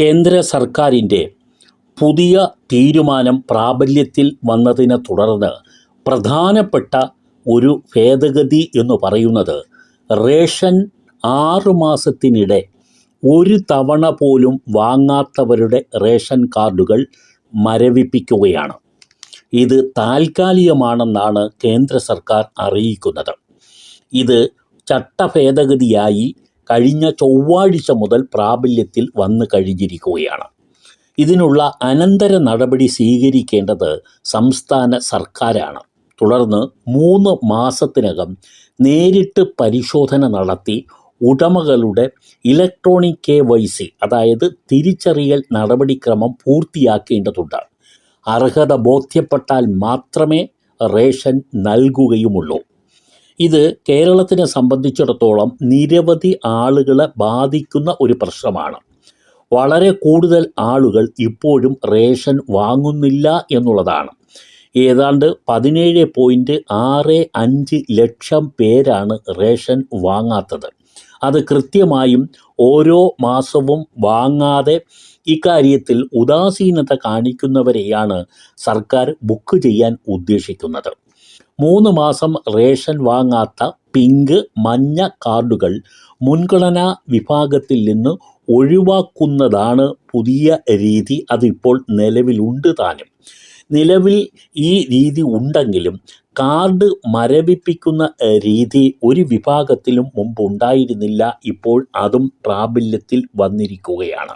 കേന്ദ്ര സർക്കാരിന്റെ പുതിയ തീരുമാനം പ്രാബല്യത്തിൽ വന്നതിനെ തുടർന്ന് പ്രധാനപ്പെട്ട ഒരു ഭേദഗതി എന്ന് പറയുന്നത് റേഷൻ ആറ് മാസത്തിനിടെ ഒരു തവണ പോലും വാങ്ങാത്തവരുടെ റേഷൻ കാർഡുകൾ മരവിപ്പിക്കുകയാണ്. ഇത് താൽക്കാലികമാണെന്നാണ് കേന്ദ്ര സർക്കാർ അറിയിക്കുന്നത്. ഇത് ചട്ടഭേദഗതിയായി കഴിഞ്ഞ ചൊവ്വാഴ്ച മുതൽ പ്രാബല്യത്തിൽ വന്നു കഴിഞ്ഞിരിക്കുകയാണ്. ഇതിനുള്ള അനന്തര നടപടി സ്വീകരിക്കേണ്ടത് സംസ്ഥാന സർക്കാരാണ്. തുടർന്ന് മൂന്ന് മാസത്തിനകം നേരിട്ട് പരിശോധന നടത്തി ഉടമകളുടെ ഇലക്ട്രോണിക് കെ വൈ സി അതായത് തിരിച്ചറിയൽ നടപടിക്രമം പൂർത്തിയാക്കേണ്ടതുണ്ട്. അർഹത ബോധ്യപ്പെട്ടാൽ മാത്രമേ റേഷൻ നൽകുകയുമുള്ളൂ. ഇത് കേരളത്തിനെ സംബന്ധിച്ചിടത്തോളം നിരവധി ആളുകളെ ബാധിക്കുന്ന ഒരു പ്രശ്നമാണ്. വളരെ കൂടുതൽ ആളുകൾ ഇപ്പോഴും റേഷൻ വാങ്ങുന്നില്ല എന്നുള്ളതാണ്. ഏതാണ്ട് പതിനേഴ് പോയിന്റ് ആറ് അഞ്ച് ലക്ഷം പേരാണ് റേഷൻ വാങ്ങാത്തത്. അത് കൃത്യമായും ഓരോ മാസവും വാങ്ങാതെ ഇക്കാര്യത്തിൽ ഉദാസീനത കാണിക്കുന്നവരെയാണ് സർക്കാർ ബുക്ക് ചെയ്യാൻ ഉദ്ദേശിക്കുന്നത്. മൂന്ന് മാസം റേഷൻ വാങ്ങാത്ത പിങ്ക് മഞ്ഞ കാർഡുകൾ മുൻഗണനാ വിഭാഗത്തിൽ നിന്ന് ഒഴിവാക്കുന്നതാണ് പുതിയ രീതി. അതിപ്പോൾ നിലവിലുണ്ട് താനും. നിലവിൽ ഈ രീതി ഉണ്ടെങ്കിലും കാർഡ് മരവിപ്പിക്കുന്ന രീതി ഒരു വിഭാഗത്തിലും മുമ്പ് ഉണ്ടായിരുന്നില്ല. ഇപ്പോൾ അതും പ്രാബല്യത്തിൽ വന്നിരിക്കുകയാണ്.